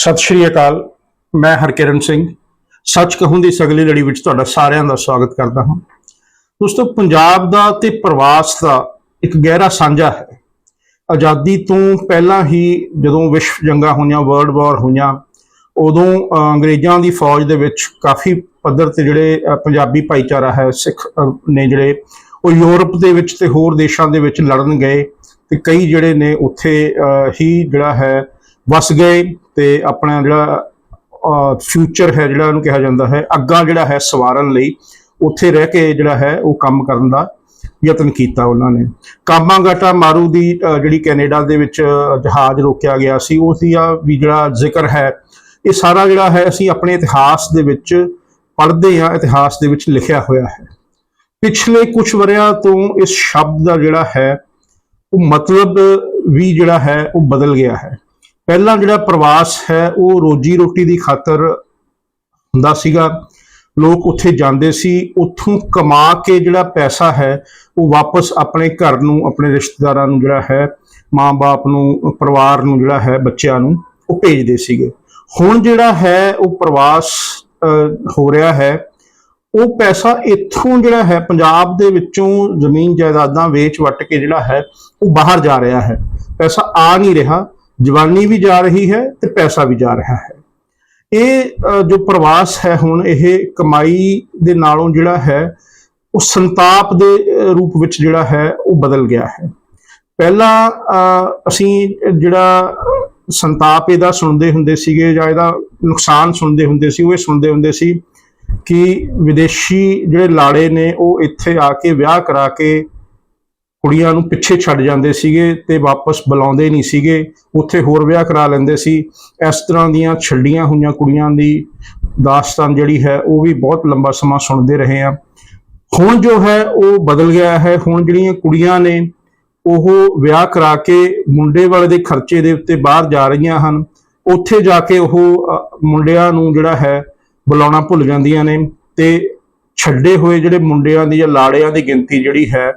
ਸਤਿ ਸ਼੍ਰੀ ਅਕਾਲ, ਮੈਂ ਹਰਕਿਰਨ ਸਿੰਘ। ਸੱਚ ਕਹੂੰ ਦੀ ਸਗਲੀ ਲੜੀ ਵਿੱਚ ਤੁਹਾਡਾ ਸਾਰਿਆਂ ਦਾ ਸਵਾਗਤ ਕਰਦਾ ਹਾਂ। ਦੋਸਤੋ, ਪੰਜਾਬ ਦਾ ਤੇ ਪ੍ਰਵਾਸ ਦਾ ਇੱਕ ਗਹਿਰਾ ਸਾਂਝਾ ਹੈ। ਆਜ਼ਾਦੀ ਤੋਂ ਪਹਿਲਾਂ ਹੀ ਜਦੋਂ ਵਿਸ਼ਵ ਜੰਗਾਂ ਹੋਈਆਂ ਵਰਲਡ ਵਾਰ ਹੋਈਆਂ, ਉਦੋਂ ਅੰਗਰੇਜ਼ਾਂ ਦੀ ਫੌਜ ਦੇ ਵਿੱਚ ਕਾਫੀ ਪੱਧਰ ਤੇ ਜਿਹੜੇ ਪੰਜਾਬੀ ਭਾਈਚਾਰਾ ਹੈ, ਸਿੱਖ ਨੇ ਜਿਹੜੇ, ਉਹ ਯੂਰਪ ਦੇ ਵਿੱਚ ਤੇ ਹੋਰ ਦੇਸ਼ਾਂ ਦੇ ਵਿੱਚ ਲੜਨ ਗਏ ਤੇ ਕਈ ਜਿਹੜੇ ਨੇ ਉੱਥੇ ਹੀ ਜਿਹੜਾ ਹੈ ਵਸ ਗਏ ਤੇ ਆਪਣਾ ਜਿਹੜਾ ਫਿਊਚਰ ਹੈ ਜਿਹੜਾ ਉਹਨੂੰ ਕਿਹਾ ਜਾਂਦਾ ਹੈ, ਅੱਗਾ ਜਿਹੜਾ ਹੈ ਸਵਾਰਨ ਲਈ ਉੱਥੇ ਰਹਿ ਕੇ ਜਿਹੜਾ ਹੈ ਉਹ ਕੰਮ ਕਰਨ ਦਾ ਯਤਨ ਕੀਤਾ ਉਹਨਾਂ ਨੇ। ਕਾਮਾਗਾਟਾ ਮਾਰੂ ਦੀ ਜਿਹੜੀ ਕੈਨੇਡਾ ਦੇ ਵਿੱਚ ਜਹਾਜ਼ ਰੋਕਿਆ ਗਿਆ ਸੀ ਉਸ ਦੀ ਆ ਵੀ ਜਿਹੜਾ ਜ਼ਿਕਰ ਹੈ, ਇਹ ਸਾਰਾ ਜਿਹੜਾ ਹੈ ਅਸੀਂ ਆਪਣੇ ਇਤਿਹਾਸ ਦੇ ਵਿੱਚ ਪੜ੍ਹਦੇ ਹਾਂ, ਇਤਿਹਾਸ ਦੇ ਵਿੱਚ ਲਿਖਿਆ ਹੋਇਆ ਹੈ। ਪਿਛਲੇ ਕੁਝ ਵਰਿਆਂ ਤੋਂ ਇਸ ਸ਼ਬਦ ਦਾ ਜਿਹੜਾ ਹੈ, ਉਹ ਮਤਲਬ ਵੀ ਜਿਹੜਾ ਹੈ, ਉਹ ਬਦਲ ਗਿਆ ਹੈ। ਪਹਿਲਾਂ ਜਿਹੜਾ ਪ੍ਰਵਾਸ ਹੈ ਉਹ ਰੋਜੀ ਰੋਟੀ ਦੀ ਖਾਤਰ ਹੁੰਦਾ ਸੀਗਾ। ਲੋਕ ਉੱਥੇ ਜਾਂਦੇ ਸੀ ਉੱਥੋਂ ਕਮਾ ਕੇ ਜਿਹੜਾ ਪੈਸਾ ਹੈ ਉਹ ਵਾਪਸ ਆਪਣੇ ਘਰ ਨੂੰ ਆਪਣੇ ਰਿਸ਼ਤੇਦਾਰਾਂ ਨੂੰ ਜਿਹੜਾ ਹੈ ਮਾਂ-ਬਾਪ ਨੂੰ ਪਰਿਵਾਰ ਨੂੰ ਜਿਹੜਾ ਹੈ ਬੱਚਿਆਂ ਨੂੰ ਉਹ ਭੇਜਦੇ ਸੀਗੇ। ਹੁਣ ਜਿਹੜਾ ਹੈ ਉਹ ਪ੍ਰਵਾਸ ਅਹ, ਹੋ ਰਿਹਾ ਹੈ। ਉਹ ਪੈਸਾ ਇੱਥੋਂ ਜਿਹੜਾ ਹੈ ਪੰਜਾਬ ਦੇ ਵਿੱਚੋਂ ਜ਼ਮੀਨ ਜਾਇਦਾਦਾਂ ਵੇਚ ਵੱਟ ਕੇ ਜਿਹੜਾ ਹੈ ਉਹ ਬਾਹਰ ਜਾ ਰਿਹਾ ਹੈ। ਪੈਸਾ ਆ ਨਹੀਂ ਰਿਹਾ। ਜਵਾਨੀ ਵੀ ਜਾ ਰਹੀ ਹੈ ਤੇ ਪੈਸਾ ਵੀ ਜਾ ਰਿਹਾ ਹੈ। ਇਹ ਜੋ ਪ੍ਰਵਾਸ ਹੈ ਹੁਣ, ਇਹ ਕਮਾਈ ਦੇ ਨਾਲੋਂ ਜਿਹੜਾ ਹੈ, ਉਹ ਸੰਤਾਪ ਦੇ ਰੂਪ ਵਿੱਚ ਜਿਹੜਾ ਹੈ, ਉਹ ਬਦਲ ਗਿਆ ਹੈ। ਪਹਿਲਾਂ ਅਸੀਂ ਜਿਹੜਾ ਸੰਤਾਪ ਇਹਦਾ ਸੁਣਦੇ ਹੁੰਦੇ ਸੀਗੇ ਜਾਂ ਇਹਦਾ ਨੁਕਸਾਨ ਸੁਣਦੇ ਹੁੰਦੇ ਸੀ, ਉਹ ਇਹ ਸੁਣਦੇ ਹੁੰਦੇ ਸੀ ਕਿ ਵਿਦੇਸ਼ੀ ਜਿਹੜੇ ਲਾੜੇ ਨੇ, ਉਹ ਇੱਥੇ ਆ ਕੇ ਵਿਆਹ ਕਰਾ ਕੇ ਕੁੜੀਆਂ ਨੂੰ ਪਿੱਛੇ ਛੱਡ ਜਾਂਦੇ ਸੀਗੇ ਤੇ ਵਾਪਸ ਬੁਲਾਉਂਦੇ ਨਹੀਂ ਸੀਗੇ, ਉੱਥੇ ਹੋਰ ਵਿਆਹ ਕਰਾ ਲੈਂਦੇ ਸੀ। ਇਸ ਤਰ੍ਹਾਂ ਦੀਆਂ ਛੱਡੀਆਂ ਹੋਈਆਂ ਕੁੜੀਆਂ ਦੀ ਦਾਸਤਾਨ ਜਿਹੜੀ ਹੈ, ਉਹ ਵੀ ਬਹੁਤ ਲੰਬਾ ਸਮਾਂ ਸੁਣਦੇ ਰਹੇ ਆ। ਹੁਣ ਜੋ ਹੈ, ਉਹ ਬਦਲ ਗਿਆ ਹੈ। ਹੁਣ ਜਿਹੜੀਆਂ ਕੁੜੀਆਂ ਨੇ, ਉਹ ਵਿਆਹ ਕਰਾ ਕੇ ਮੁੰਡੇ ਵਾਲੇ ਦੇ ਖਰਚੇ ਦੇ ਉੱਤੇ ਬਾਹਰ ਜਾ ਰਹੀਆਂ ਹਨ। ਉੱਥੇ ਜਾ ਕੇ ਉਹ ਮੁੰਡਿਆਂ ਨੂੰ ਜਿਹੜਾ ਹੈ, ਬੁਲਾਉਣਾ ਭੁੱਲ ਜਾਂਦੀਆਂ ਨੇ ਤੇ ਛੱਡੇ ਹੋਏ ਜਿਹੜੇ ਮੁੰਡਿਆਂ ਦੀ ਜਾਂ ਲਾੜਿਆਂ ਦੀ ਗਿਣਤੀ ਜਿਹੜੀ ਹੈ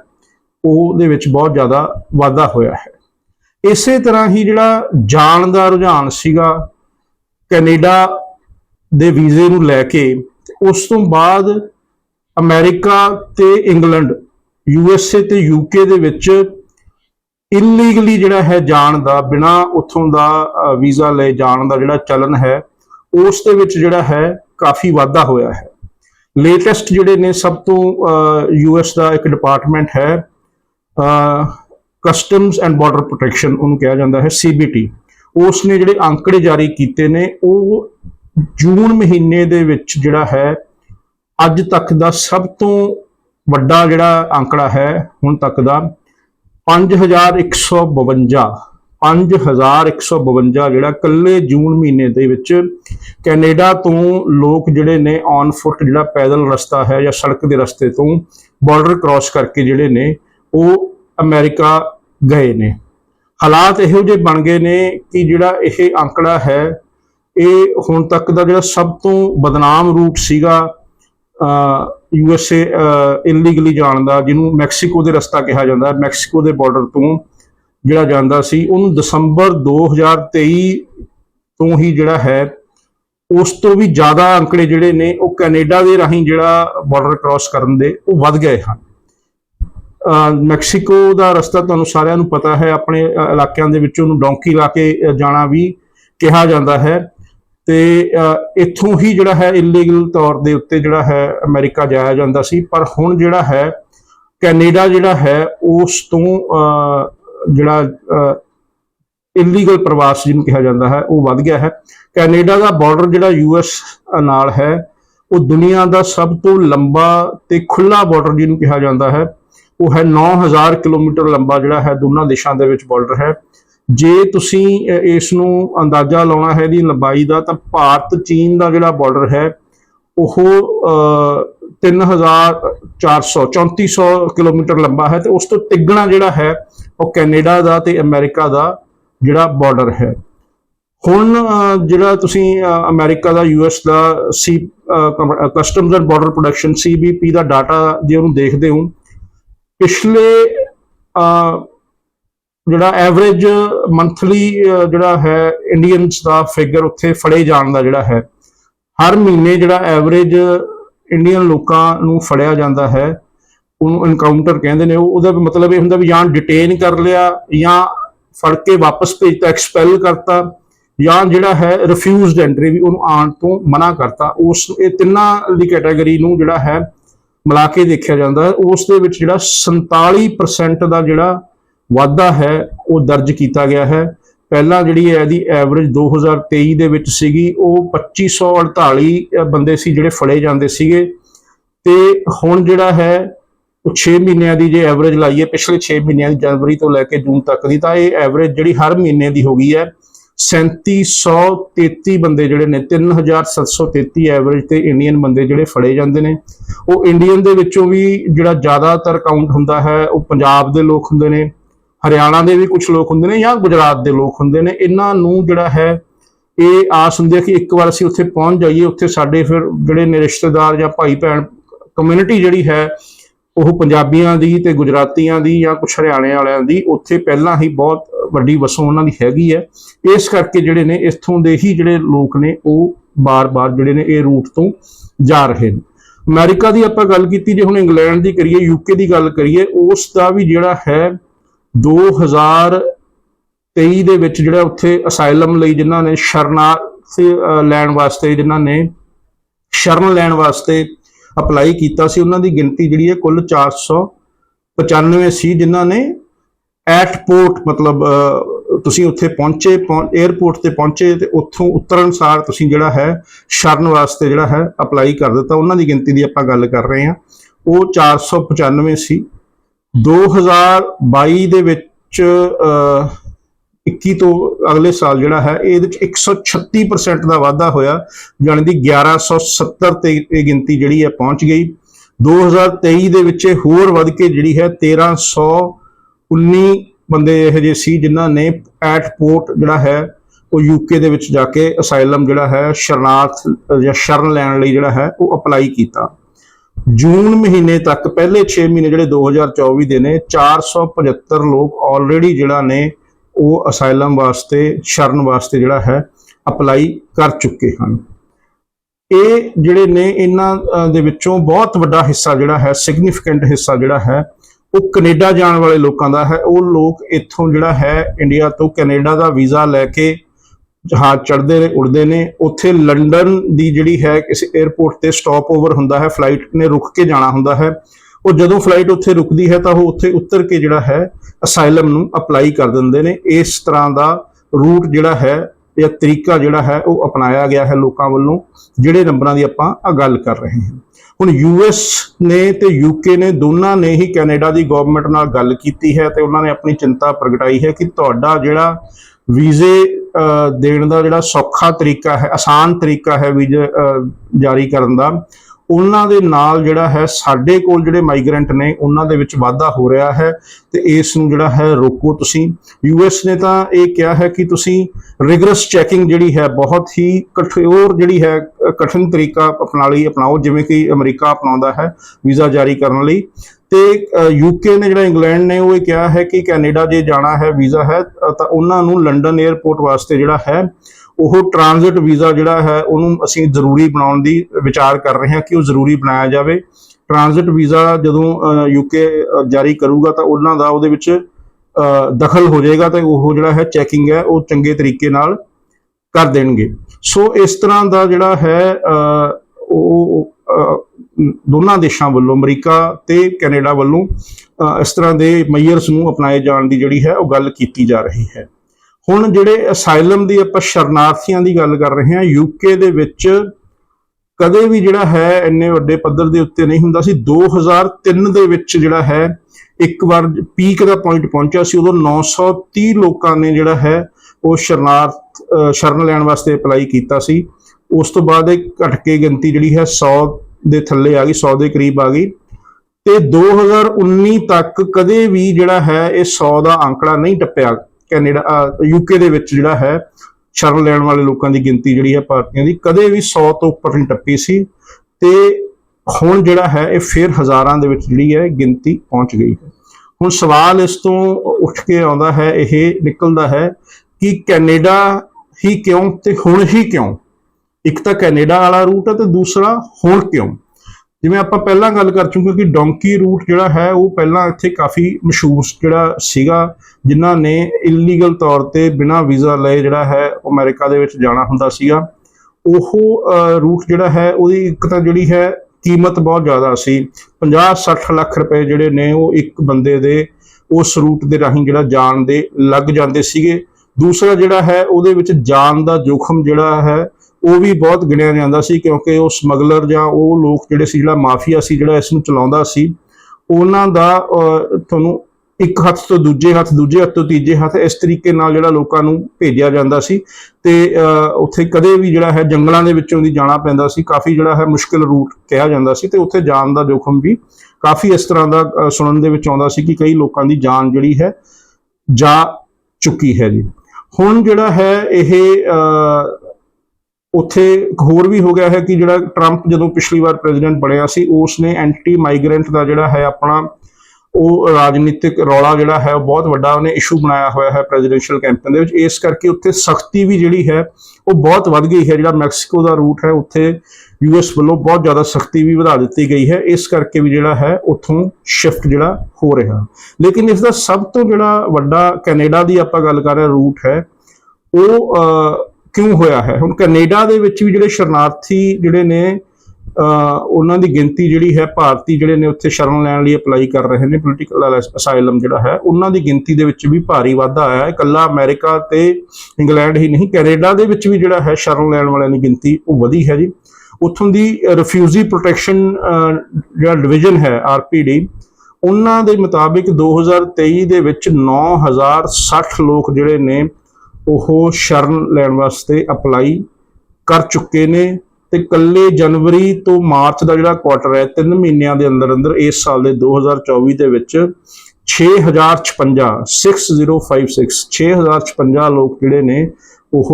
ਉਹਦੇ ਵਿੱਚ ਬਹੁਤ ਜ਼ਿਆਦਾ ਵਾਧਾ ਹੋਇਆ ਹੈ। ਇਸੇ ਤਰ੍ਹਾਂ ਹੀ ਜਿਹੜਾ ਜਾਣ ਦਾ ਰੁਝਾਨ ਸੀਗਾ ਕੈਨੇਡਾ ਦੇ ਵੀਜ਼ੇ ਨੂੰ ਲੈ ਕੇ, ਉਸ ਤੋਂ ਬਾਅਦ ਅਮਰੀਕਾ ਤੇ ਇੰਗਲੈਂਡ ਯੂਐਸਏ ਤੇ ਯੂਕੇ ਦੇ ਵਿੱਚ ਇਲੀਗਲੀ ਜਿਹੜਾ ਹੈ ਜਾਣ ਦਾ, ਬਿਨਾ ਉੱਥੋਂ ਦਾ ਵੀਜ਼ਾ ਲੈ ਜਾਣ ਦਾ ਜਿਹੜਾ ਚਲਨ ਹੈ, ਉਸ ਦੇ ਵਿੱਚ ਜਿਹੜਾ ਹੈ ਕਾਫੀ ਵਾਧਾ ਹੋਇਆ ਹੈ। ਲੇਟੈਸਟ ਜਿਹੜੇ ਨੇ ਸਭ ਤੋਂ ਯੂਐਸ ਦਾ ਇੱਕ ਡਿਪਾਰਟਮੈਂਟ ਹੈ ਕਸਟਮਸ ਐਂਡ ਬਾਰਡਰ ਪ੍ਰੋਟੈਕਸ਼ਨ ਉਹਨੂੰ ਕਿਹਾ ਜਾਂਦਾ ਹੈ ਸੀਬੀਟੀ ਉਸ ਨੇ ਜਿਹੜੇ ਅੰਕੜੇ ਜਾਰੀ ਕੀਤੇ ਨੇ, ਉਹ ਜੂਨ ਮਹੀਨੇ ਦੇ ਵਿੱਚ ਜਿਹੜਾ ਹੈ, ਅੱਜ ਤੱਕ ਦਾ ਸਭ ਤੋਂ ਵੱਡਾ ਜਿਹੜਾ ਅੰਕੜਾ ਹੈ, ਹੁਣ ਤੱਕ ਦਾ 5152 5152 ਜਿਹੜਾ ਕੱਲੇ ਜੂਨ ਮਹੀਨੇ ਦੇ ਵਿੱਚ ਕੈਨੇਡਾ ਤੋਂ ਲੋਕ ਜਿਹੜੇ ਨੇ ਔਨ ਫੁੱਟ ਜਿਹੜਾ ਪੈਦਲ ਰਸਤਾ ਹੈ ਜਾਂ ਸੜਕ ਦੇ ਰਸਤੇ ਤੋਂ ਬਾਰਡਰ ਕ੍ਰਾਸ ਕਰਕੇ ਜਿਹੜੇ ਨੇ ਉਹ ਅਮਰੀਕਾ ਗਏ ਨੇ। ਹਾਲਾਤ ਇਹੋ ਜਿਹੇ ਬਣ ਗਏ ਨੇ ਕਿ ਜਿਹੜਾ ਇਹ ਅੰਕੜਾ ਹੈ, ਇਹ ਹੁਣ ਤੱਕ ਦਾ ਜਿਹੜਾ ਸਭ ਤੋਂ ਬਦਨਾਮ ਰੂਟ ਸੀਗਾ ਯੂ ਐਸ ਏ ਇਲੀਗਲੀ ਜਾਣ ਦਾ, ਜਿਹਨੂੰ ਮੈਕਸੀਕੋ ਦੇ ਰਸਤਾ ਕਿਹਾ ਜਾਂਦਾ ਹੈ ਮੈਕਸੀਕੋ ਦੇ ਬਾਰਡਰ ਤੋਂ ਜਿਹੜਾ ਜਾਂਦਾ ਸੀ, ਉਹਨੂੰ ਦਸੰਬਰ 2023 ਤੋਂ ਹੀ ਜਿਹੜਾ ਹੈ, ਉਸ ਤੋਂ ਵੀ ਜ਼ਿਆਦਾ ਅੰਕੜੇ ਜਿਹੜੇ ਨੇ, ਉਹ ਕੈਨੇਡਾ ਦੇ ਰਾਹੀਂ ਜਿਹੜਾ ਬਾਰਡਰ ਕ੍ਰਾਸ ਕਰਨ ਦੇ, ਉਹ ਵੱਧ ਗਏ ਹਨ। ਮੈਕਸੀਕੋ ਦਾ ਰਸਤਾ ਤੁਹਾਨੂੰ ਸਾਰਿਆਂ ਨੂੰ ਪਤਾ ਹੈ, ਆਪਣੇ ਇਲਾਕਿਆਂ ਦੇ ਵਿੱਚ ਉਹਨੂੰ ਡੌਂਕੀ ਲਾ ਕੇ ਜਾਣਾ ਵੀ ਕਿਹਾ ਜਾਂਦਾ ਹੈ। ਤੇ ਇੱਥੋਂ ਹੀ ਜਿਹੜਾ ਹੈ ਇਲੀਗਲ ਤੌਰ ਦੇ ਉੱਤੇ ਜਿਹੜਾ ਹੈ, ਅਮਰੀਕਾ ਜਾਇਆ ਜਾਂਦਾ ਸੀ। ਪਰ ਹੁਣ ਜਿਹੜਾ ਹੈ, ਕੈਨੇਡਾ ਜਿਹੜਾ ਹੈ, ਉਸ ਤੋਂ ਜਿਹੜਾ ਇਲੀਗਲ ਪ੍ਰਵਾਸ ਜਿਹਨੂੰ ਕਿਹਾ ਜਾਂਦਾ ਹੈ, ਉਹ ਵੱਧ ਗਿਆ ਹੈ। ਕੈਨੇਡਾ ਦਾ ਬਾਰਡਰ ਜਿਹੜਾ ਯੂਐਸ ਨਾਲ ਹੈ, ਉਹ ਦੁਨੀਆ ਦਾ ਸਭ ਤੋਂ ਲੰਬਾ ਤੇ ਖੁੱਲਾ ਬਾਰਡਰ ਜਿਹਨੂੰ ਕਿਹਾ ਜਾਂਦਾ ਹੈ। ਉਹ ਹੈ 9000 ਕਿਲੋਮੀਟਰ ਲੰਬਾ ਜਿਹੜਾ ਹੈ ਦੋਨਾਂ ਦੇਸ਼ਾਂ ਦੇ ਵਿੱਚ ਬਾਰਡਰ ਹੈ। ਜੇ ਤੁਸੀਂ ਇਸ ਨੂੰ ਅੰਦਾਜ਼ਾ ਲਾਉਣਾ ਹੈ ਦੀ ਲੰਬਾਈ ਦਾ ਤਾਂ ਭਾਰਤ ਚੀਨ ਦਾ ਜਿਹੜਾ ਬਾਰਡਰ ਹੈ ਉਹ ਅ, 3400 3400 ਕਿਲੋਮੀਟਰ ਲੰਬਾ ਹੈ ਤੇ ਉਸ ਤੋਂ ਤਿੱਗਣਾ ਜਿਹੜਾ ਹੈ ਉਹ ਕੈਨੇਡਾ ਦਾ ਤੇ ਅਮਰੀਕਾ ਦਾ ਜਿਹੜਾ ਬਾਰਡਰ ਹੈ। ਹੁਣ ਜਿਹੜਾ ਤੁਸੀਂ ਅ, ਅਮਰੀਕਾ ਦਾ ਯੂਐਸ ਦਾ ਸੀ customs and border protection CBP the data ਜੇ ਉਹਨੂੰ ਦੇਖਦੇ ਹੋ ਪਿਛਲੇ ਜਿਹੜਾ ਐਵਰੇਜ ਮੰਥਲੀ ਜਿਹੜਾ ਹੈ ਇੰਡੀਅਨਸ ਦਾ ਫਿਗਰ ਉੱਥੇ ਫੜੇ ਜਾਣ ਦਾ ਜਿਹੜਾ ਹੈ, ਹਰ ਮਹੀਨੇ ਜਿਹੜਾ ਐਵਰੇਜ ਇੰਡੀਅਨ ਲੋਕਾਂ ਨੂੰ ਫੜਿਆ ਜਾਂਦਾ ਹੈ, ਉਹਨੂੰ ਐਨਕਾਊਂਟਰ ਕਹਿੰਦੇ ਨੇ, ਉਹ, ਉਹਦਾ ਮਤਲਬ ਇਹ ਹੁੰਦਾ ਵੀ ਜਾਂ ਡਿਟੇਨ ਕਰ ਲਿਆ, ਜਾਂ ਫੜ ਕੇ ਵਾਪਸ ਭੇਜਤਾ ਐਕਸਪੈਲ ਕਰਤਾ, ਜਾਂ ਜਿਹੜਾ ਹੈ ਰਿਫਿਊਜ਼ਡ ਐਂਟਰੀ ਵੀ ਉਹਨੂੰ ਆਉਣ ਤੋਂ ਮਨਾ ਕਰਤਾ, ਉਸ, ਇਹ ਤਿੰਨਾਂ ਦੀ ਕੈਟਾਗਰੀ ਨੂੰ ਜਿਹੜਾ ਹੈ ਮਿਲਾ ਕੇ ਦੇਖਿਆ ਜਾਂਦਾ ਉਸ ਦੇ ਵਿੱਚ ਜਿਹੜਾ 47% ਦਾ ਜਿਹੜਾ ਵਾਧਾ ਹੈ, ਉਹ ਦਰਜ ਕੀਤਾ ਗਿਆ ਹੈ। ਪਹਿਲਾਂ ਜਿਹੜੀ ਹੈ ਇਹਦੀ ਐਵਰੇਜ 2023 ਦੇ ਵਿੱਚ ਸੀਗੀ, ਉਹ 2548 ਬੰਦੇ ਸੀ ਜਿਹੜੇ ਫੜੇ ਜਾਂਦੇ ਸੀਗੇ। ਤੇ ਹੁਣ ਜਿਹੜਾ ਹੈ, ਉਹ 6 ਮਹੀਨਿਆਂ ਦੀ ਜੇ ਐਵਰੇਜ ਲਾਈਏ, ਪਿਛਲੇ 6 ਮਹੀਨਿਆਂ ਦੀ ਜਨਵਰੀ ਤੋਂ ਲੈ ਕੇ ਜੂਨ ਤੱਕ ਦੀ, ਤਾਂ ਇਹ ਐਵਰੇਜ ਜਿਹੜੀ ਹਰ ਮਹੀਨੇ ਦੀ ਹੋ ਗਈ ਹੈ। 3733 ਬੰਦੇ ਜਿਹੜੇ ਨੇ 3733 ਐਵਰੇਜ ਤੇ ਇੰਡੀਅਨ ਬੰਦੇ ਜਿਹੜੇ ਫੜੇ ਜਾਂਦੇ ਨੇ। ਉਹ ਇੰਡੀਅਨ ਦੇ ਵਿੱਚੋਂ ਵੀ ਜਿਹੜਾ ਜ਼ਿਆਦਾਤਰ ਕਾਊਂਟ ਹੁੰਦਾ ਹੈ, ਉਹ ਪੰਜਾਬ ਦੇ ਲੋਕ ਹੁੰਦੇ ਨੇ, ਹਰਿਆਣਾ ਦੇ ਵੀ ਕੁਝ ਲੋਕ ਹੁੰਦੇ ਨੇ ਜਾਂ ਗੁਜਰਾਤ ਦੇ ਲੋਕ ਹੁੰਦੇ ਨੇ। ਇਹਨਾਂ ਨੂੰ ਜਿਹੜਾ ਹੈ, ਇਹ ਆਸ ਹੁੰਦੀ ਹੈ ਕਿ ਇੱਕ ਵਾਰ ਅਸੀਂ ਉੱਥੇ ਪਹੁੰਚ ਜਾਈਏ, ਉੱਥੇ ਸਾਡੇ ਫਿਰ ਜਿਹੜੇ ਨੇ ਰਿਸ਼ਤੇਦਾਰ ਜਾਂ ਭਾਈ ਭੈਣ ਕਮਿਊਨਿਟੀ ਜਿਹੜੀ ਹੈ ਉਹ ਪੰਜਾਬੀਆਂ ਦੀ ਤੇ ਗੁਜਰਾਤੀਆਂ ਦੀ ਜਾਂ ਕੁਛ ਹਰਿਆਣੇ ਵਾਲਿਆਂ ਦੀ ਉੱਥੇ ਪਹਿਲਾਂ ਹੀ ਬਹੁਤ ਵੱਡੀ ਵਸੋਂ ਉਹਨਾਂ ਦੀ ਹੈਗੀ ਹੈ। ਇਸ ਕਰਕੇ ਜਿਹੜੇ ਨੇ ਇੱਥੋਂ ਦੇ ਹੀ ਜਿਹੜੇ ਲੋਕ ਨੇ ਉਹ ਬਾਰ-ਬਾਰ ਜਿਹੜੇ ਨੇ ਇਹ ਰੂਟ ਤੋਂ ਜਾ ਰਹੇ ਨੇ। ਅਮਰੀਕਾ ਦੀ ਆਪਾਂ ਗੱਲ ਕੀਤੀ, ਜੇ ਹੁਣ ਇੰਗਲੈਂਡ ਦੀ ਕਰੀਏ ਯੂਕੇ ਦੀ ਗੱਲ ਕਰੀਏ ਉਸ ਦਾ ਵੀ ਜਿਹੜਾ ਹੈ 2023 ਦੇ ਵਿੱਚ ਜਿਹੜਾ ਉੱਥੇ ਅਸਾਈਲਮ ਲਈ ਜਿਨ੍ਹਾਂ ਨੇ ਸ਼ਰਨਾਰਥੀ ਲੈਣ ਵਾਸਤੇ ਜਿਨ੍ਹਾਂ ਨੇ ਸ਼ਰਨ ਲੈਣ ਵਾਸਤੇ ਅਪਲਾਈ ਕੀਤਾ ਸੀ, ਉਹਨਾਂ ਦੀ ਗਿਣਤੀ ਜਿਹੜੀ ਹੈ ਕੁੱਲ 495 ਸੀ ਜਿਨ੍ਹਾਂ ਨੇ ਐਟ ਪੋਰਟ ਮਤਲਬ ਤੁਸੀਂ ਉੱਥੇ ਪਹੁੰਚੇ 에ਅਰਪੋਰਟ ਤੇ ਪਹੁੰਚੇ ਤੇ ਉੱਥੋਂ ਉਤਰਨ ਸਾਰ ਤੁਸੀਂ ਜਿਹੜਾ ਹੈ ਸ਼ਰਨ ਵਾਸਤੇ ਜਿਹੜਾ ਹੈ ਅਪਲਾਈ ਕਰ ਦਿੱਤਾ। ਉਹਨਾਂ ਦੀ ਗਿਣਤੀ ਦੀ ਆਪਾਂ ਗੱਲ ਕਰ ਰਹੇ ਹਾਂ। ਉਹ 495 ਸੀ 2022 ਦੇ ਵਿੱਚ 21 ਤੋਂ ਅਗਲੇ ਸਾਲ ਜਿਹੜਾ ਹੈ ਇਹਦੇ ਵਿੱਚ 136% ਦਾ ਵਾਧਾ ਹੋਇਆ, ਜਾਣੀ ਦੀ 1170 ਤੇ ਇਹ ਗਿਣਤੀ ਜਿਹੜੀ ਹੈ ਪਹੁੰਚ ਗਈ। 2023 ਦੇ ਵਿੱਚ ਇਹ ਹੋਰ ਵੱਧ ਕੇ ਜਿਹੜੀ ਹੈ 1319 ਬੰਦੇ ਇਹ ਜਿਹੇ ਸੀ ਜਿਨ੍ਹਾਂ ਨੇ ਐਟ ਪੋਰਟ ਜਿਹੜਾ ਹੈ, ਉਹ ਯੂਕੇ ਦੇ ਵਿੱਚ ਜਾ ਕੇ ਅਸਾਈਲਮ ਜਿਹੜਾ ਹੈ, ਸ਼ਰਨਾਰਥ ਜਾਂ ਸ਼ਰਨ ਲੈਣ ਲਈ ਜਿਹੜਾ ਹੈ, ਉਹ ਅਪਲਾਈ ਕੀਤਾ। ਜੂਨ ਮਹੀਨੇ ਤੱਕ ਪਹਿਲੇ 6 ਮਹੀਨੇ ਜਿਹੜੇ 2024 ਦੇ ਨੇ 475 ਲੋਕ ਆਲਰੇਡੀ ਜਿਹੜਾ ਨੇ ਉਹ ਅਸਾਈਲਮ ਵਾਸਤੇ, ਸ਼ਰਨ ਵਾਸਤੇ ਜਿਹੜਾ ਹੈ, ਅਪਲਾਈ ਕਰ ਚੁੱਕੇ ਹਨ। ਇਹ ਜਿਹੜੇ ਨੇ, ਇਹਨਾਂ ਦੇ ਵਿੱਚੋਂ ਬਹੁਤ ਵੱਡਾ ਹਿੱਸਾ ਜਿਹੜਾ ਹੈ ਸਿਗਨੀਫੀਕੈਂਟ ਹਿੱਸਾ ਜਿਹੜਾ ਹੈ, ਉਹ ਕੈਨੇਡਾ ਜਾਣ ਵਾਲੇ ਲੋਕਾਂ ਦਾ ਹੈ। ਉਹ ਲੋਕ ਇੱਥੋਂ ਜਿਹੜਾ ਹੈ, ਇੰਡੀਆ ਤੋਂ ਕੈਨੇਡਾ ਦਾ ਵੀਜ਼ਾ ਲੈ ਕੇ ਜਹਾਜ਼ ਚੜ੍ਹਦੇ ਨੇ ਉੜਦੇ ਨੇ। ਉੱਥੇ ਲੰਡਨ ਦੀ ਜਿਹੜੀ ਹੈ ਕਿਸੇ 에ਅਰਪੋਰਟ ਤੇ ਸਟਾਪ ਓਵਰ ਹੁੰਦਾ ਹੈ ਫਲਾਈਟ ਨੇ ਰੁਕ ਕੇ ਜਾਣਾ ਹੁੰਦਾ ਹੈ। ਉਹ ਜਦੋਂ ਫਲਾਈਟ ਉੱਥੇ ਰੁਕਦੀ ਹੈ ਤਾਂ ਉਹ ਉੱਥੇ ਉਤਰ ਕੇ ਜਿਹੜਾ ਹੈ ਅਸਾਈਲਮ ਨੂੰ ਅਪਲਾਈ ਕਰ ਦਿੰਦੇ ਨੇ। ਇਸ ਤਰ੍ਹਾਂ ਦਾ ਰੂਟ ਜਿਹੜਾ ਹੈ ਜਾਂ ਤਰੀਕਾ ਜਿਹੜਾ ਹੈ, ਉਹ ਅਪਣਾਇਆ ਗਿਆ ਹੈ ਲੋਕਾਂ ਵੱਲੋਂ, ਜਿਹੜੇ ਨੰਬਰਾਂ ਦੀ ਆਪਾਂ ਆ ਗੱਲ ਕਰ ਰਹੇ ਹਾਂ। ਹੁਣ ਯੂਐਸ ਨੇ ਤੇ ਯੂਕੇ ਨੇ ਦੋਨਾਂ ਨੇ ਹੀ ਕੈਨੇਡਾ ਦੀ ਗਵਰਨਮੈਂਟ ਨਾਲ ਗੱਲ ਕੀਤੀ ਹੈ ਤੇ ਉਹਨਾਂ ਨੇ ਆਪਣੀ ਚਿੰਤਾ ਪ੍ਰਗਟਾਈ ਹੈ ਕਿ ਤੁਹਾਡਾ ਜਿਹੜਾ ਵੀਜ਼ੇ ਦੇਣ ਦਾ ਜਿਹੜਾ ਸੌਖਾ ਤਰੀਕਾ ਹੈ, ਆਸਾਨ ਤਰੀਕਾ ਹੈ ਵੀਜ਼ੇ ਜਾਰੀ ਕਰਨ ਦਾ ਉਹਨਾਂ ਦੇ ਨਾਲ ਜਿਹੜਾ ਹੈ, ਸਾਡੇ ਕੋਲ ਜਿਹੜੇ ਮਾਈਗ੍ਰੈਂਟ ਨੇ, ਉਹਨਾਂ ਦੇ ਵਿੱਚ ਵਾਧਾ ਹੋ ਰਿਹਾ ਹੈ ਤੇ ਇਸ ਨੂੰ ਜਿਹੜਾ ਹੈ ਰੋਕੋ ਤੁਸੀਂ। ਯੂਐਸ ਨੇ ਤਾਂ ਇਹ ਕਿਹਾ ਹੈ ਕਿ ਤੁਸੀਂ ਰਿਗਰਸ ਚੈਕਿੰਗ ਜਿਹੜੀ ਹੈ, ਬਹੁਤ ਹੀ ਕਠੋਰ ਜਿਹੜੀ ਹੈ, ਕਠਿਨ ਤਰੀਕਾ ਅਪਣਾ ਲਈ, ਅਪਣਾਓ, ਜਿਵੇਂ ਕਿ ਅਮਰੀਕਾ ਅਪਣਾਉਂਦਾ ਹੈ ਵੀਜ਼ਾ ਜਾਰੀ ਕਰਨ ਲਈ। ਤੇ ਯੂਕੇ ਨੇ ਜਿਹੜਾ ਇੰਗਲੈਂਡ ਨੇ, ਉਹ ਇਹ ਕਿਹਾ ਹੈ ਕਿ ਕੈਨੇਡਾ ਜੇ ਜਾਣਾ ਹੈ, ਵੀਜ਼ਾ ਹੈ, ਤਾਂ ਉਹਨਾਂ ਨੂੰ ਲੰਡਨ 에ਅਰਪੋਰਟ ਵਾਸਤੇ ਜਿਹੜਾ ਹੈ ਉਹ ਟ੍ਰਾਂਜ਼ਿਟ ਵੀਜ਼ਾ ਜਿਹੜਾ ਹੈ, ਉਹਨੂੰ ਅਸੀਂ ਜ਼ਰੂਰੀ ਬਣਾਉਣ ਦੀ ਵਿਚਾਰ ਕਰ ਰਹੇ ਹਾਂ ਕਿ ਉਹ ਜ਼ਰੂਰੀ ਬਣਾਇਆ ਜਾਵੇ। ਟ੍ਰਾਂਜ਼ਿਟ ਵੀਜ਼ਾ ਜਦੋਂ ਯੂਕੇ ਜਾਰੀ ਕਰੂਗਾ ਤਾਂ ਉਹਨਾਂ ਦਾ ਉਹਦੇ ਵਿੱਚ ਦਖਲ ਹੋ ਜਾਏਗਾ ਤੇ ਉਹ ਜਿਹੜਾ ਹੈ ਚੈਕਿੰਗ ਹੈ, ਉਹ ਚੰਗੇ ਤਰੀਕੇ ਨਾਲ ਕਰ ਦੇਣਗੇ। ਸੋ ਇਸ ਤਰ੍ਹਾਂ ਦਾ ਜਿਹੜਾ ਹੈ ਉਹ ਦੋਨਾਂ ਦੇਸ਼ਾਂ ਵੱਲੋਂ, ਅਮਰੀਕਾ ਤੇ ਕੈਨੇਡਾ ਵੱਲੋਂ ਇਸ ਤਰ੍ਹਾਂ ਦੇ ਮਈਅਰਸ ਨੂੰ ਅਪਣਾਏ ਜਾਣ ਦੀ ਜਿਹੜੀ ਹੈ, ਉਹ ਗੱਲ ਕੀਤੀ ਜਾ ਰਹੀ ਹੈ। ਹੁਣ ਜਿਹੜੇ ਅਸਾਈਲਮ ਦੀ ਆਪਾਂ ਸ਼ਰਨਾਰਥੀਆਂ ਦੀ ਗੱਲ ਕਰ ਰਹੇ ਹਾਂ ਯੂਕੇ ਦੇ ਵਿੱਚ ਕਦੇ ਵੀ ਜਿਹੜਾ ਹੈ ਇੰਨੇ ਵੱਡੇ ਪੱਧਰ ਦੇ ਉੱਤੇ ਨਹੀਂ ਹੁੰਦਾ ਸੀ। 2003 ਦੇ ਵਿੱਚ ਜਿਹੜਾ ਹੈ, ਇੱਕ ਵਾਰ ਪੀਕ ਦਾ ਪੁਆਇੰਟ ਪਹੁੰਚਿਆ ਸੀ। ਉਦੋਂ 930 ਲੋਕਾਂ ਨੇ ਜਿਹੜਾ ਹੈ, ਉਹ ਸ਼ਰਨਾਰਥ ਸ਼ਰਨ ਲੈਣ ਵਾਸਤੇ ਅਪਲਾਈ ਕੀਤਾ ਸੀ। ਉਸ ਤੋਂ ਬਾਅਦ ਇਹ ਘਟ ਕੇ ਗਿਣਤੀ ਜਿਹੜੀ ਹੈ 100 ਦੇ ਥੱਲੇ ਆ ਗਈ 100 ਦੇ ਕਰੀਬ ਆ ਗਈ। ਤੇ 2019 ਤੱਕ ਕਦੇ ਵੀ ਜਿਹੜਾ ਹੈ, ਇਹ 100 ਦਾ ਅੰਕੜਾ ਨਹੀਂ ਟੱਪਿਆ। ਕੈਨੇਡਾ ਯੂਕੇ ਦੇ ਵਿੱਚ ਜਿਹੜਾ ਹੈ, ਸ਼ਰਨ ਲੈਣ ਵਾਲੇ ਲੋਕਾਂ ਦੀ ਗਿਣਤੀ ਜਿਹੜੀ ਹੈ ਭਾਰਤੀਆਂ ਦੀ, ਕਦੇ ਵੀ 100 ਤੋਂ ਉੱਪਰ ਨਹੀਂ ਟੱਪੀ ਸੀ ਤੇ ਹੁਣ ਜਿਹੜਾ ਹੈ, ਇਹ ਫਿਰ ਹਜ਼ਾਰਾਂ ਦੇ ਵਿੱਚ ਜਿਹੜੀ ਹੈ, ਗਿਣਤੀ ਪਹੁੰਚ ਗਈ ਹੈ। ਹੁਣ ਸਵਾਲ ਇਸ ਤੋਂ ਉੱਠ ਕੇ ਆਉਂਦਾ ਹੈ, ਇਹ ਨਿਕਲਦਾ ਹੈ ਕਿ ਕੈਨੇਡਾ ਹੀ ਕਿਉਂ ਤੇ ਹੁਣ ਹੀ ਕਿਉਂ? ਇੱਕ ਤਾਂ ਕੈਨੇਡਾ ਵਾਲਾ ਰੂਟ ਹੈ ਤੇ ਦੂਸਰਾ ਹੁਣ ਕਿਉਂ? ਜਿਵੇਂ ਆਪਾਂ ਪਹਿਲਾਂ ਗੱਲ ਕਰ ਚੁੱਕੇ ਕਿ ਡੋਂਕੀ ਰੂਟ ਜਿਹੜਾ ਹੈ, ਉਹ ਪਹਿਲਾਂ ਇੱਥੇ ਕਾਫੀ ਮਸ਼ਹੂਰ ਜਿਹੜਾ ਸੀਗਾ, ਜਿਨ੍ਹਾਂ ਨੇ ਇਲੀਗਲ ਤੌਰ ਤੇ ਬਿਨਾਂ ਵੀਜ਼ਾ ਲਏ ਜਿਹੜਾ ਹੈ ਉਹ ਅਮਰੀਕਾ ਦੇ ਵਿੱਚ ਜਾਣਾ ਹੁੰਦਾ ਸੀਗਾ। ਉਹ ਰੂਟ ਜਿਹੜਾ ਹੈ, ਉਹਦੀ ਇੱਕ ਤਾਂ ਜਿਹੜੀ ਹੈ, ਕੀਮਤ ਬਹੁਤ ਜ਼ਿਆਦਾ ਸੀ। 50-60 ਲੱਖ ਰੁਪਏ ਜਿਹੜੇ ਨੇ, ਉਹ ਇੱਕ ਬੰਦੇ ਦੇ ਉਸ ਰੂਟ ਦੇ ਰਾਹੀਂ ਜਿਹੜਾ ਜਾਣ ਦੇ ਲੱਗ ਜਾਂਦੇ ਸੀਗੇ। ਦੂਸਰਾ ਜਿਹੜਾ ਹੈ, ਉਹਦੇ ਵਿੱਚ ਜਾਣ ਦਾ ਜੋਖਮ ਜਿਹੜਾ ਹੈ ਉਹ ਵੀ ਬਹੁਤ ਗਿਣਿਆ ਜਾਂਦਾ ਸੀ ਕਿਉਂਕਿ ਉਹ ਸਮਗਲਰ ਜਾਂ ਉਹ ਲੋਕ ਜਿਹੜੇ ਸੀ, ਜਿਹੜਾ ਮਾਫੀਆ ਸੀ, ਜਿਹੜਾ ਇਸ ਨੂੰ ਚਲਾਉਂਦਾ ਸੀ, ਉਹਨਾਂ ਦਾ ਤੁਹਾਨੂੰ ਇੱਕ ਹੱਥ ਤੋਂ ਦੂਜੇ ਹੱਥ ਦੂਜੇ ਹੱਥ ਤੋਂ ਤੀਜੇ ਹੱਥ ਇਸ ਤਰੀਕੇ ਨਾਲ ਜਿਹੜਾ ਲੋਕਾਂ ਨੂੰ ਭੇਜਿਆ ਜਾਂਦਾ ਸੀ ਤੇ ਉੱਥੇ ਕਦੇ ਵੀ ਜਿਹੜਾ ਹੈ ਜੰਗਲਾਂ ਦੇ ਵਿੱਚੋਂ ਦੀ ਜਾਣਾ ਪੈਂਦਾ ਸੀ, ਕਾਫੀ ਜਿਹੜਾ ਹੈ ਮੁਸ਼ਕਿਲ ਰੂਟ ਕਿਹਾ ਜਾਂਦਾ ਸੀ ਤੇ ਉੱਥੇ ਜਾਣ ਦਾ ਜੋਖਮ ਵੀ ਕਾਫੀ ਇਸ ਤਰ੍ਹਾਂ ਦਾ ਸੁਣਨ ਦੇ ਵਿੱਚ ਆਉਂਦਾ ਸੀ ਕਿ ਕਈ ਲੋਕਾਂ ਦੀ ਜਾਨ ਜਿਹੜੀ ਹੈ ਜਾ ਚੁੱਕੀ ਹੈ ਜੀ। ਹੁਣ ਜਿਹੜਾ ਹੈ ਇਹ ਉੱਥੇ ਇੱਕ ਹੋਰ ਵੀ ਹੋ ਗਿਆ ਹੈ ਕਿ ਜਿਹੜਾ ਟਰੰਪ ਜਦੋਂ ਪਿਛਲੀ ਵਾਰ ਪ੍ਰੈਜ਼ੀਡੈਂਟ ਬਣਿਆ ਸੀ ਉਸ ਨੇ ਐਂਟੀ ਮਾਈਗ੍ਰੈਂਟ ਦਾ ਜਿਹੜਾ ਹੈ ਆਪਣਾ ਉਹ ਰਾਜਨੀਤਿਕ ਰੌਲਾ ਜਿਹੜਾ ਹੈ, ਉਹ ਬਹੁਤ ਵੱਡਾ ਉਹਨੇ ਇਸ਼ੂ ਬਣਾਇਆ ਹੋਇਆ ਹੈ ਪ੍ਰੈਜ਼ੀਡੈਂਸ਼ੀਅਲ ਕੈਂਪੇਨ ਦੇ ਵਿੱਚ। ਇਸ ਕਰਕੇ ਉੱਥੇ ਸਖਤੀ ਵੀ ਜਿਹੜੀ ਹੈ, ਉਹ ਬਹੁਤ ਵੱਧ ਗਈ ਹੈ। ਜਿਹੜਾ ਮੈਕਸੀਕੋ ਦਾ ਰੂਟ ਹੈ, ਉੱਥੇ ਯੂਐਸ ਵੱਲੋਂ ਬਹੁਤ ਜ਼ਿਆਦਾ ਸਖਤੀ ਵੀ ਵਧਾ ਦਿੱਤੀ ਗਈ ਹੈ। ਇਸ ਕਰਕੇ ਵੀ ਜਿਹੜਾ ਹੈ, ਉੱਥੋਂ ਸ਼ਿਫਟ ਜਿਹੜਾ ਹੋ ਰਿਹਾ। ਲੇਕਿਨ ਇਸ ਦਾ ਸਭ ਤੋਂ ਜਿਹੜਾ ਵੱਡਾ ਕੈਨੇਡਾ ਦੀ ਆਪਾਂ ਗੱਲ ਕਰ ਰਹੇ ਰੂਟ ਹੈ, ਉਹ ਕਿਉਂ ਹੋਇਆ ਹੈ? ਹੁਣ ਕੈਨੇਡਾ ਦੇ ਵਿੱਚ ਵੀ ਜਿਹੜੇ ਸ਼ਰਨਾਰਥੀ ਜਿਹੜੇ ਨੇ ਉਹਨਾਂ ਦੀ ਗਿਣਤੀ ਜਿਹੜੀ ਹੈ, ਭਾਰਤੀ ਜਿਹੜੇ ਨੇ ਉੱਥੇ ਸ਼ਰਨ ਲੈਣ ਲਈ ਅਪਲਾਈ ਕਰ ਰਹੇ ਨੇ ਪੋਲੀਟੀਕਲ ਅਸਾਈਲਮ ਜਿਹੜਾ ਹੈ, ਉਹਨਾਂ ਦੀ ਗਿਣਤੀ ਦੇ ਵਿੱਚ ਵੀ ਭਾਰੀ ਵਾਧਾ ਆਇਆ ਹੈ। ਇਕੱਲਾ ਅਮਰੀਕਾ ਤੇ ਇੰਗਲੈਂਡ ਹੀ ਨਹੀਂ, ਕੈਨੇਡਾ ਦੇ ਵਿੱਚ ਵੀ ਜਿਹੜਾ ਹੈ, ਸ਼ਰਨ ਲੈਣ ਵਾਲਿਆਂ ਦੀ ਗਿਣਤੀ ਉਹ ਵਧੀ ਹੈ ਜੀ। ਉੱਥੋਂ ਦੀ ਰਿਫਿਊਜੀ ਪ੍ਰੋਟੈਕਸ਼ਨ ਜਿਹੜਾ ਡਿਵੀਜ਼ਨ ਹੈ ਆਰਪੀਡੀ ਉਹਨਾਂ ਦੇ ਮੁਤਾਬਿਕ 2023 ਦੇ ਵਿੱਚ 9060 ਲੋਕ ਜਿਹੜੇ ਨੇ ਉਹ ਸ਼ਰਨ ਲੈਣ ਵਾਸਤੇ ਅਪਲਾਈ ਕਰ ਚੁੱਕੇ ਨੇ ਤੇ ਕੱਲੇ ਜਨਵਰੀ ਤੋਂ ਮਾਰਚ ਦਾ ਜਿਹੜਾ ਕੁਆਟਰ ਹੈ 3 ਮਹੀਨਿਆਂ ਦੇ ਅੰਦਰ ਅੰਦਰ ਇਸ ਸਾਲ ਦੇ 2024 ਦੇ ਵਿੱਚ 6056 6056 6056 ਲੋਕ ਜਿਹੜੇ ਨੇ ਉਹ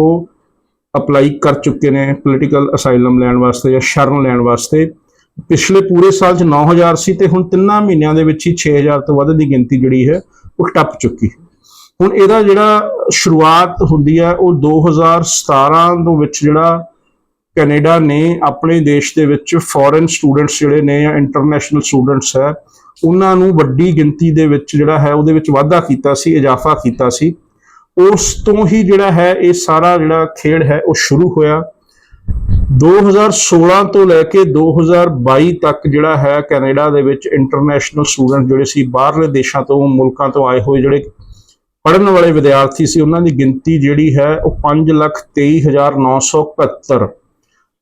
ਅਪਲਾਈ ਕਰ ਚੁੱਕੇ ਨੇ ਪੋਲੀਟੀਕਲ ਅਸਾਈਲਮ ਲੈਣ ਵਾਸਤੇ ਜਾਂ ਸ਼ਰਨ ਲੈਣ ਵਾਸਤੇ। ਪਿਛਲੇ ਪੂਰੇ ਸਾਲ ਚ 9000 ਸੀ ਤੇ ਹੁਣ ਤਿੰਨਾਂ ਮਹੀਨਿਆਂ ਦੇ ਵਿੱਚ ਹੀ 6000 ਤੋਂ ਵੱਧ ਦੀ ਗਿਣਤੀ ਜਿਹੜੀ ਹੈ, ਉਹ ਟੱਪ ਚੁੱਕੀ ਹੁਣ ਇਹਦਾ ਜਿਹੜਾ ਸ਼ੁਰੂਆਤ ਹੁੰਦੀ ਹੈ ਉਹ 2017 ਦੇ ਵਿੱਚ ਜਿਹੜਾ ਕੈਨੇਡਾ ਨੇ ਆਪਣੇ ਦੇਸ਼ ਦੇ ਵਿੱਚ ਫੋਰਨ ਸਟੂਡੈਂਟਸ ਜਿਹੜੇ ਨੇ ਜਾਂ ਇੰਟਰਨੈਸ਼ਨਲ ਸਟੂਡੈਂਟਸ ਹੈ, ਉਹਨਾਂ ਨੂੰ ਵੱਡੀ ਗਿਣਤੀ ਦੇ ਵਿੱਚ ਜਿਹੜਾ ਹੈ, ਉਹਦੇ ਵਿੱਚ ਵਾਧਾ ਕੀਤਾ ਸੀ, ਇਜ਼ਾਫਾ ਕੀਤਾ ਸੀ। ਉਸ ਤੋਂ ਹੀ ਜਿਹੜਾ ਹੈ, ਇਹ ਸਾਰਾ ਜਿਹੜਾ ਖੇਡ ਹੈ, ਉਹ ਸ਼ੁਰੂ ਹੋਇਆ। 2016 ਤੋਂ ਲੈ ਕੇ 2022 ਤੱਕ ਜਿਹੜਾ ਹੈ, ਕੈਨੇਡਾ ਦੇ ਵਿੱਚ ਇੰਟਰਨੈਸ਼ਨਲ ਸਟੂਡੈਂਟ ਜਿਹੜੇ ਸੀ, ਬਾਹਰਲੇ ਦੇਸ਼ਾਂ ਤੋਂ, ਮੁਲਕਾਂ ਤੋਂ ਆਏ ਹੋਏ ਜਿਹੜੇ ਪੜਨ ਵਾਲੇ ਵਿਦਿਆਰਥੀ ਸੀ, ਉਹਨਾਂ ਦੀ ਗਿਣਤੀ ਜਿਹੜੀ ਹੈ ਉਹ 523971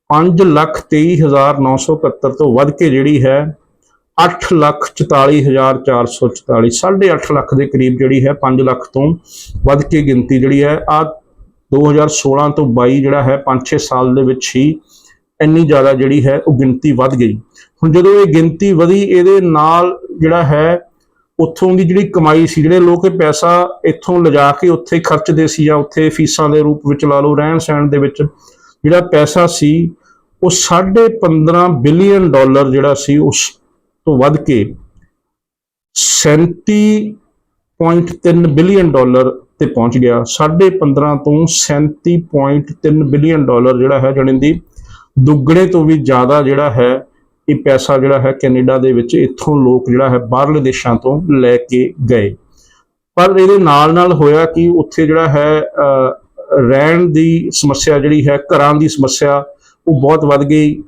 523971 ਤੋਂ ਵੱਧ ਕੇ ਜਿਹੜੀ ਹੈ 844444 8.5 ਲੱਖ ਦੇ ਕਰੀਬ ਜਿਹੜੀ ਹੈ 5 ਲੱਖ ਤੋਂ ਵੱਧ ਕੇ ਗਿਣਤੀ ਜਿਹੜੀ ਹੈ ਆ 2016 ਤੋਂ 22 ਜਿਹੜਾ ਹੈ 5-6 ਸਾਲ ਦੇ ਵਿੱਚ ਹੀ ਇੰਨੀ ਜ਼ਿਆਦਾ ਜਿਹੜੀ ਹੈ ਉਹ ਗਿਣਤੀ ਵੱਧ ਗਈ। ਹੁਣ ਜਦੋਂ ਇਹ ਗਿਣਤੀ ਵਧੀ, ਇਹਦੇ ਨਾਲ ਜਿਹੜਾ ਹੈ ਉੱਥੋਂ ਦੀ ਜਿਹੜੀ ਕਮਾਈ ਸੀ, ਜਿਹੜੇ ਲੋਕ ਇਹ ਪੈਸਾ ਇੱਥੋਂ ਲਿਜਾ ਕੇ ਉੱਥੇ ਖਰਚਦੇ ਸੀ ਜਾਂ ਉੱਥੇ ਫੀਸਾਂ ਦੇ ਰੂਪ ਵਿੱਚ ਲਾ ਲਓ, ਰਹਿਣ ਸਹਿਣ ਦੇ ਵਿੱਚ ਜਿਹੜਾ ਪੈਸਾ ਸੀ, ਉਹ 15.5 ਬਿਲੀਅਨ ਡਾਲਰ ਜਿਹੜਾ ਸੀ, ਉਸ ਤੋਂ ਵੱਧ ਕੇ 37.3 ਬਿਲੀਅਨ ਡਾਲਰ ਤੇ ਪਹੁੰਚ ਗਿਆ। 15.5 ਤੋਂ 37.3 ਬਿਲੀਅਨ ਡਾਲਰ ਜਿਹੜਾ ਹੈ ਜਣੇ ਦੀ ਦੁੱਗਣੇ ਤੋਂ ਵੀ ਜ਼ਿਆਦਾ ਜਿਹੜਾ ਹੈ ਇਹ ਪੈਸਾ ਜਿਹੜਾ ਹੈ ਕੈਨੇਡਾ ਦੇ ਵਿੱਚ ਇੱਥੋਂ ਲੋਕ ਜਿਹੜਾ ਹੈ ਬਾਹਰਲੇ ਦੇਸ਼ਾਂ ਤੋਂ ਲੈ ਕੇ ਗਏ। ਪਰ ਇਹਦੇ ਨਾਲ ਨਾਲ ਹੋਇਆ ਕਿ ਉੱਥੇ ਜਿਹੜਾ ਹੈ ਰਹਿਣ ਦੀ ਸਮੱਸਿਆ ਜਿਹੜੀ ਹੈ, ਘਰਾਂ ਦੀ ਸਮੱਸਿਆ, ਉਹ ਬਹੁਤ ਵੱਧ ਗਈ।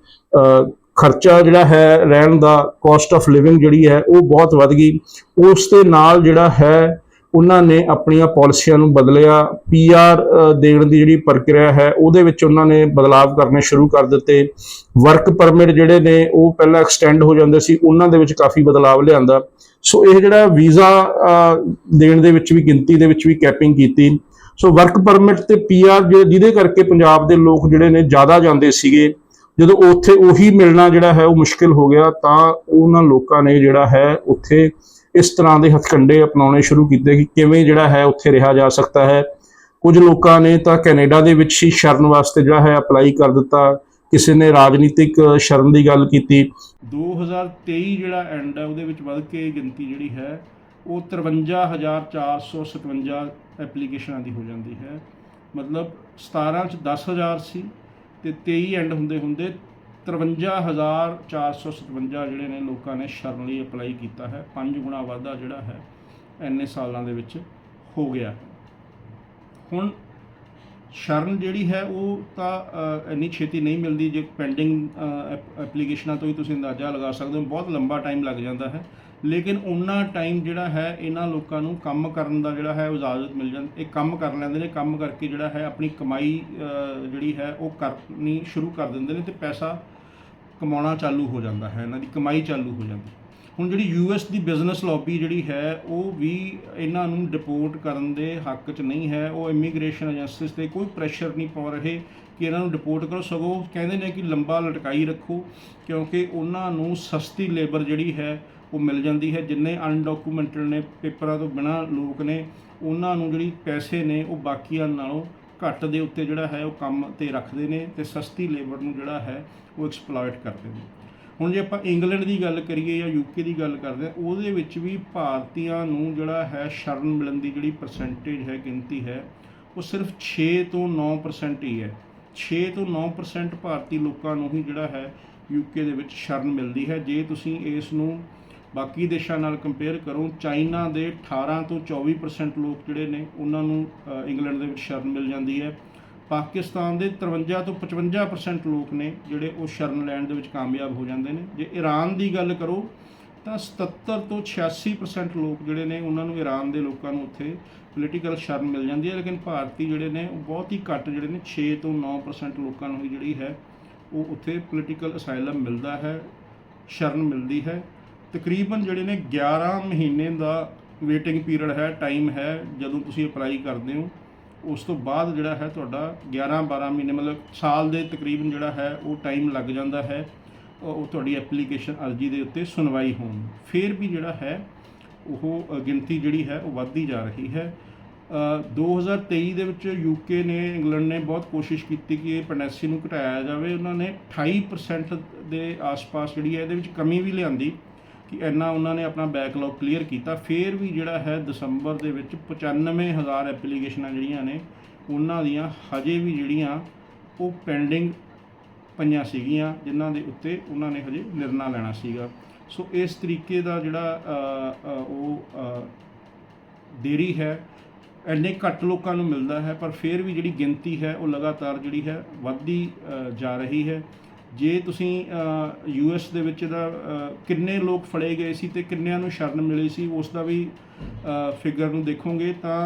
ਖਰਚਾ ਜਿਹੜਾ ਹੈ ਰਹਿਣ ਦਾ ਕਾਸਟ ਆਫ ਲਿਵਿੰਗ ਜਿਹੜੀ ਹੈ, ਉਹ ਬਹੁਤ ਵੱਧ ਗਈ। ਉਸ ਦੇ ਨਾਲ ਜਿਹੜਾ ਹੈ ਉਹਨਾਂ ਨੇ ਆਪਣੀਆਂ ਪਾਲਿਸੀਆਂ ਨੂੰ ਬਦਲਿਆ ਪੀਆਰ ਦੇਣ ਦੀ ਜਿਹੜੀ ਪ੍ਰਕਿਰਿਆ ਹੈ, ਉਹਦੇ ਵਿੱਚ ਉਹਨਾਂ ਨੇ ਬਦਲਾਵ ਕਰਨੇ ਸ਼ੁਰੂ ਕਰ ਦਿੱਤੇ। ਵਰਕ ਪਰਮਿਟ ਜਿਹੜੇ ਨੇ, ਉਹ ਪਹਿਲਾਂ ਐਕਸਟੈਂਡ ਹੋ ਜਾਂਦੇ ਸੀ, ਉਹਨਾਂ ਦੇ ਵਿੱਚ ਕਾਫੀ ਬਦਲਾਵ ਲਿਆਂਦਾ। ਸੋ ਇਹ ਜਿਹੜਾ ਵੀਜ਼ਾ ਦੇਣ ਦੇ ਵਿੱਚ ਵੀ, ਗਿਣਤੀ ਦੇ ਵਿੱਚ ਵੀ ਕੈਪਿੰਗ ਕੀਤੀ। ਸੋ ਵਰਕ ਪਰਮਿਟ ਤੇ ਪੀਆਰ ਜਿਹਦੇ ਕਰਕੇ ਪੰਜਾਬ ਦੇ ਲੋਕ ਜਿਹੜੇ ਨੇ ਜ਼ਿਆਦਾ ਜਾਂਦੇ ਸੀਗੇ, ਜਦੋਂ ਉੱਥੇ ਉਹੀ ਮਿਲਣਾ ਜਿਹੜਾ ਹੈ, ਉਹ ਮੁਸ਼ਕਿਲ ਹੋ ਗਿਆ, ਤਾਂ ਉਹਨਾਂ ਲੋਕਾਂ ਨੇ ਜਿਹੜਾ ਹੈ, ਉੱਥੇ ਇਸ ਤਰ੍ਹਾਂ ਦੇ ਹਥਕੰਡੇ ਅਪਣਾਉਣੇ ਸ਼ੁਰੂ ਕੀਤੇ ਕਿ ਕਿਵੇਂ ਜਿਹੜਾ ਹੈ ਉੱਥੇ ਰਿਹਾ ਜਾ ਸਕਦਾ ਹੈ। ਕੁਝ ਲੋਕਾਂ ਨੇ ਤਾਂ ਕੈਨੇਡਾ ਦੇ ਵਿੱਚ ਹੀ ਸ਼ਰਨ ਵਾਸਤੇ ਜਿਹੜਾ ਹੈ ਅਪਲਾਈ ਕਰ ਦਿੱਤਾ। ਕਿਸੇ ਨੇ ਰਾਜਨੀਤਿਕ ਸ਼ਰਨ ਦੀ ਗੱਲ ਕੀਤੀ। 2023 ਜਿਹੜਾ ਐਂਡ ਹੈ ਉਹਦੇ ਵਿੱਚ ਵੱਧ ਕੇ ਗਿਣਤੀ ਜਿਹੜੀ ਹੈ, ਉਹ 53457 ਐਪਲੀਕੇਸ਼ਨਾਂ ਦੀ ਹੋ ਜਾਂਦੀ ਹੈ। ਮਤਲਬ 17 ਚ 10000 ਸੀ ਤੇ 23 ਐਂਡ ਹੁੰਦੇ ਹੁੰਦੇ 53457 ਜਿਹੜੇ ਨੇ ਲੋਕਾਂ ਨੇ ਸ਼ਰਨ ਲਈ ਅਪਲਾਈ ਕੀਤਾ ਹੈ। ਪੰਜ ਗੁਣਾ ਵਾਧਾ ਜਿਹੜਾ ਹੈ, ਇੰਨੇ ਸਾਲਾਂ ਦੇ ਵਿੱਚ ਹੋ ਗਿਆ। ਹੁਣ ਸ਼ਰਨ ਜਿਹੜੀ ਹੈ, ਉਹ ਤਾਂ ਇੰਨੀ ਛੇਤੀ ਨਹੀਂ ਮਿਲਦੀ ਜੇ ਪੈਂਡਿੰਗ ਐਪਲੀਕੇਸ਼ਨਾਂ ਤੋਂ ਹੀ ਤੁਸੀਂ ਅੰਦਾਜ਼ਾ ਲਗਾ ਸਕਦੇ ਹੋ। ਬਹੁਤ ਲੰਬਾ ਟਾਈਮ ਲੱਗ ਜਾਂਦਾ ਹੈ। ਲੇਕਿਨ ਉਹਨਾਂ ਟਾਈਮ ਜਿਹੜਾ ਹੈ, ਇਹਨਾਂ ਲੋਕਾਂ ਨੂੰ ਕੰਮ ਕਰਨ ਦਾ ਜਿਹੜਾ ਹੈ ਇਜਾਜ਼ਤ ਮਿਲ ਜਾਂਦੀ, ਇਹ ਕੰਮ ਕਰ ਲੈਂਦੇ ਨੇ। ਕੰਮ ਕਰਕੇ ਜਿਹੜਾ ਹੈ, ਆਪਣੀ ਕਮਾਈ ਜਿਹੜੀ ਹੈ, ਉਹ ਕਰਨੀ ਸ਼ੁਰੂ ਕਰ ਦਿੰਦੇ ਨੇ ਤੇ ਪੈਸਾ ਕਮਾਉਣਾ ਚਾਲੂ ਹੋ ਜਾਂਦਾ ਹੈ, ਇਹਨਾਂ ਦੀ ਕਮਾਈ ਚਾਲੂ ਹੋ ਜਾਂਦੀ ਹੁਣ ਜਿਹੜੀ ਯੂਐਸ ਦੀ ਬਿਜ਼ਨਸ ਲੌਬੀ ਜਿਹੜੀ ਹੈ, ਉਹ ਵੀ ਇਹਨਾਂ ਨੂੰ ਡਿਪੋਰਟ ਕਰਨ ਦੇ ਹੱਕ 'ਚ ਨਹੀਂ ਹੈ, ਉਹ ਇਮੀਗ੍ਰੇਸ਼ਨ ਏਜੰਸੀਸ ਤੇ ਕੋਈ ਪ੍ਰੈਸ਼ਰ ਨਹੀਂ ਪਾ ਰਹੇ ਕਿ ਇਹਨਾਂ ਨੂੰ ਡਿਪੋਰਟ ਕਰੋ। ਸਗੋਂ ਕਹਿੰਦੇ ਨੇ ਕਿ ਲੰਬਾ ਲਟਕਾਈ ਰੱਖੋ, ਕਿਉਂਕਿ ਉਹਨਾਂ ਨੂੰ ਸਸਤੀ ਲੇਬਰ ਜਿਹੜੀ ਹੈ, ਉਹ ਮਿਲ ਜਾਂਦੀ ਹੈ। ਜਿੰਨੇ ਅਨਡਾਕੂਮੈਂਟਡ ਨੇ, ਪੇਪਰਾਂ ਤੋਂ ਬਿਨਾ ਲੋਕ ਨੇ, ਉਹਨਾਂ ਨੂੰ ਜਿਹੜੀ ਪੈਸੇ ਨੇ, ਉਹ ਬਾਕੀਆਂ ਨਾਲੋਂ ਘੱਟ ਦੇ ਉੱਤੇ ਜਿਹੜਾ ਹੈ ਉਹ ਕੰਮ ਤੇ ਰੱਖਦੇ ਨੇ ਤੇ ਸਸਤੀ ਲੇਬਰ ਨੂੰ ਜਿਹੜਾ ਹੈ ਉਹ ਐਕਸਪਲੋਇਟ ਕਰਦੇ ਨੇ। ਹੁਣ ਜੇ ਆਪਾਂ ਇੰਗਲੈਂਡ ਦੀ ਗੱਲ ਕਰੀਏ ਜਾਂ ਯੂਕੇ ਦੀ ਗੱਲ ਕਰਦੇ ਹਾਂ, ਉਹਦੇ ਵਿੱਚ ਵੀ ਭਾਰਤੀਆਂ ਨੂੰ ਜਿਹੜਾ ਹੈ ਸ਼ਰਨ ਮਿਲਣ ਦੀ ਜਿਹੜੀ ਪਰਸੈਂਟੇਜ ਹੈ, ਗਿਣਤੀ ਹੈ, ਉਹ ਸਿਰਫ 6 ਤੋਂ 9% ਹੀ ਹੈ। 6 ਤੋਂ 9% ਭਾਰਤੀ ਲੋਕਾਂ ਨੂੰ ਹੀ ਜਿਹੜਾ ਹੈ ਯੂਕੇ ਦੇ ਵਿੱਚ ਸ਼ਰਨ ਮਿਲਦੀ ਹੈ। ਜੇ ਤੁਸੀਂ ਇਸ ਨੂੰ ਬਾਕੀ ਦੇਸ਼ਾਂ ਨਾਲ ਕੰਪੇਅਰ ਕਰੋ, ਚਾਈਨਾ ਦੇ 18 ਤੋਂ 24% ਲੋਕ ਜਿਹੜੇ ਨੇ, ਉਹਨਾਂ ਨੂੰ ਇੰਗਲੈਂਡ ਦੇ ਵਿੱਚ ਸ਼ਰਨ ਮਿਲ ਜਾਂਦੀ ਹੈ। ਪਾਕਿਸਤਾਨ ਦੇ 53 ਤੋਂ 55% ਲੋਕ ਨੇ ਜਿਹੜੇ ਉਹ ਸ਼ਰਨ ਲੈਣ ਦੇ ਵਿੱਚ ਕਾਮਯਾਬ ਹੋ ਜਾਂਦੇ ਨੇ। ਜੇ ਈਰਾਨ ਦੀ ਗੱਲ ਕਰੋ, ਤਾਂ 77 ਤੋਂ 86% ਲੋਕ ਜਿਹੜੇ ਨੇ, ਉਹਨਾਂ ਨੂੰ ਈਰਾਨ ਦੇ ਲੋਕਾਂ ਨੂੰ ਉੱਥੇ ਪੋਲੀਟੀਕਲ ਸ਼ਰਨ ਮਿਲ ਜਾਂਦੀ ਹੈ। ਲੇਕਿਨ ਭਾਰਤੀ ਜਿਹੜੇ ਨੇ, ਉਹ ਬਹੁਤ ਹੀ ਘੱਟ ਜਿਹੜੇ ਨੇ 6 ਤੋਂ 9% ਲੋਕਾਂ ਨੂੰ ਜਿਹੜੀ ਹੈ, ਉਹ ਉੱਥੇ ਪੋਲੀਟੀਕਲ ਅਸਾਈਲਮ ਮਿਲਦਾ ਹੈ, ਸ਼ਰਨ ਮਿਲਦੀ ਹੈ। ਤਕਰੀਬਨ ਜਿਹੜੇ ਨੇ 11 ਮਹੀਨੇ ਦਾ ਵੇਟਿੰਗ ਪੀਰੀਅਡ ਹੈ ਟਾਈਮ ਹੈ ਜਦੋਂ ਤੁਸੀਂ ਅਪਲਾਈ ਕਰਦੇ ਹੋ ਉਸ ਤੋਂ ਬਾਅਦ ਜਿਹੜਾ ਹੈ ਤੁਹਾਡਾ 11 12 ਮਹੀਨੇ ਮਤਲਬ ਸਾਲ ਦੇ ਤਕਰੀਬਨ ਜਿਹੜਾ ਹੈ ਉਹ ਟਾਈਮ ਲੱਗ ਜਾਂਦਾ ਹੈ ਉਹ ਤੁਹਾਡੀ ਐਪਲੀਕੇਸ਼ਨ ਅਰਜੀ ਦੇ ਉੱਤੇ ਸੁਣਵਾਈ ਹੋਣ। ਫਿਰ ਵੀ ਜਿਹੜਾ ਹੈ ਉਹ ਗਿਣਤੀ ਜਿਹੜੀ ਹੈ ਉਹ ਵੱਧਦੀ ਜਾ ਰਹੀ ਹੈ। ਅ, 2023 ਦੇ ਵਿੱਚ ਯੂਕੇ ਨੇ ਇੰਗਲੈਂਡ ਨੇ ਬਹੁਤ ਕੋਸ਼ਿਸ਼ ਕੀਤੀ ਕਿ ਇਹ ਪੈਨੈਸੀ ਨੂੰ ਘਟਾਇਆ ਜਾਵੇ। ਉਹਨਾਂ ਨੇ 28% ਦੇ ਆਸ-ਪਾਸ ਜਿਹੜੀ ਹੈ ਇਹਦੇ ਵਿੱਚ ਕਮੀ ਵੀ ਲਿਆਂਦੀ। ਕਿ ਇੰਨਾ ਉਹਨਾਂ ਨੇ ਆਪਣਾ ਬੈਕਲੌਗ ਕਲੀਅਰ ਕੀਤਾ। ਫਿਰ ਵੀ ਜਿਹੜਾ ਹੈ ਦਸੰਬਰ ਦੇ ਵਿੱਚ 95000 ਐਪਲੀਕੇਸ਼ਨਾਂ ਜਿਹੜੀਆਂ ਨੇ, ਉਹਨਾਂ ਦੀਆਂ ਹਜੇ ਵੀ ਜਿਹੜੀਆਂ ਉਹ ਪੈਂਡਿੰਗ ਪਈਆਂ ਸੀਗੀਆਂ, ਜਿਨ੍ਹਾਂ ਦੇ ਉੱਤੇ ਉਹਨਾਂ ਨੇ ਹਜੇ ਨਿਰਣਾ ਲੈਣਾ ਸੀਗਾ। ਸੋ ਇਸ ਤਰੀਕੇ ਦਾ ਜਿਹੜਾ ਉਹ ਦੇਰੀ ਹੈ, ਇੰਨੇ ਘੱਟ ਲੋਕਾਂ ਨੂੰ ਮਿਲਦਾ ਹੈ, ਪਰ ਫਿਰ ਵੀ ਜਿਹੜੀ ਗਿਣਤੀ ਹੈ, ਉਹ ਲਗਾਤਾਰ ਜਿਹੜੀ ਹੈ ਵੱਧਦੀ ਜਾ ਰਹੀ ਹੈ। ਜੇ ਤੁਸੀਂ ਯੂ ਐਸ ਦੇ ਵਿੱਚ ਦਾ ਕਿੰਨੇ ਲੋਕ ਫੜੇ ਗਏ ਸੀ ਤੇ ਕਿੰਨਿਆਂ ਨੂੰ ਸ਼ਰਨ ਮਿਲੀ ਸੀ, ਉਸ ਦਾ ਵੀ ਫਿਗਰ ਨੂੰ ਦੇਖੋਗੇ ਤਾਂ